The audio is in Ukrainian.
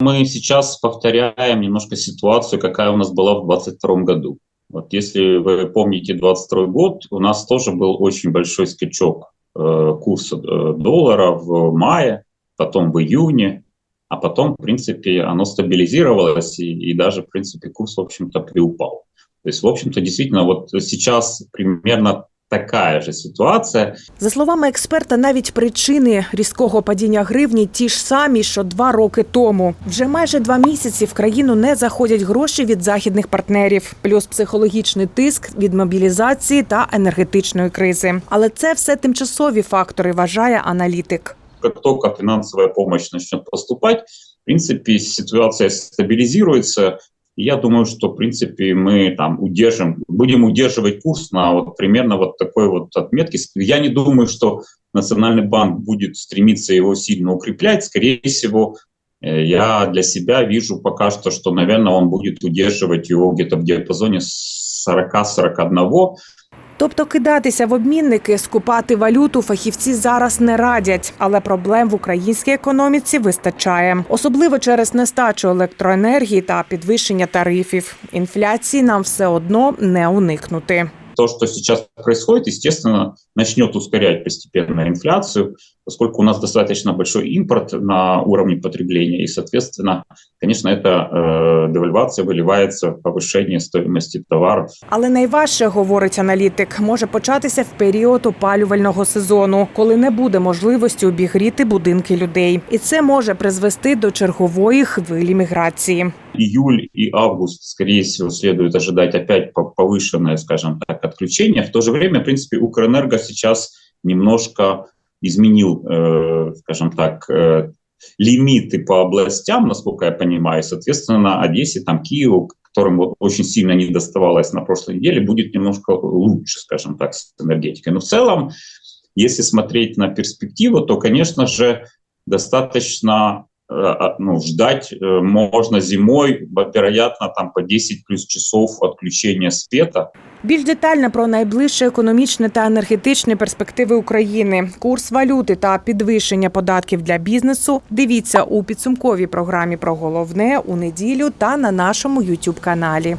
Мы сейчас повторяем немножко ситуацию, какая у нас была в 2022 году. Вот если вы помните 2022 год, у нас тоже был очень большой скачок э, курса э, доллара в мае, потом в июне, а потом, в принципе, оно стабилизировалось, и, и даже, в принципе, курс, в общем-то, приупал. То есть, в общем-то, действительно, вот сейчас примерно такая же ситуація. За словами експерта, навіть причини різкого падіння гривні ті ж самі, що два роки тому. Вже майже два місяці в країну не заходять гроші від західних партнерів, плюс психологічний тиск від мобілізації та енергетичної кризи. Але це все тимчасові фактори, вважає аналітик. Как только финансовая помощь начнет поступать, в принципе, ситуация стабилизируется. И я думаю, что, в принципе, мы там удержим, будем удерживать курс на вот примерно вот такой вот отметке. Я не думаю, что Национальный банк будет стремиться его сильно укреплять. Скорее всего, э, я для себя вижу пока что, что, наверное, он будет удерживать его где-то в диапазоне 40-41. Тобто кидатися в обмінники, скупати валюту фахівці зараз не радять, але проблем в українській економіці вистачає, особливо через нестачу електроенергії та підвищення тарифів. Інфляції нам все одно не уникнути то, что сейчас происходит, естественно, начнет ускорять постепенно инфляцию, поскольку у нас достаточно большой импорт на уровне потребления, и, соответственно, конечно, эта э, девальвация выливается в повышение стоимости товаров. Але найважче, говорить аналітик, може початися в період опалювального сезону, коли не буде можливості обігріти будинки людей, і це може призвести до чергової хвилі міграції. Июль и август, скорее всего, следует ожидать опять по- повышенное, скажем так, отключение. В то же время, в принципе, Укрэнерго сейчас немножко изменил, э, скажем так, э, лимиты по областям, насколько я понимаю. Соответственно, Одессе, там, Киеву, которым очень сильно не доставалось на прошлой неделе, будет немножко лучше, скажем так, с энергетикой. Но в целом, если смотреть на перспективу, то, конечно же, достаточно ну, ждать можна можно зимой, вероятно, там по 10 плюс часов відключення света. Більш детально про найближче економічне та енергетичне перспективи України, курс валюти та підвищення податків для бізнесу. Дивіться у підсумковій програмі про головне у неділю та на нашому youtube каналі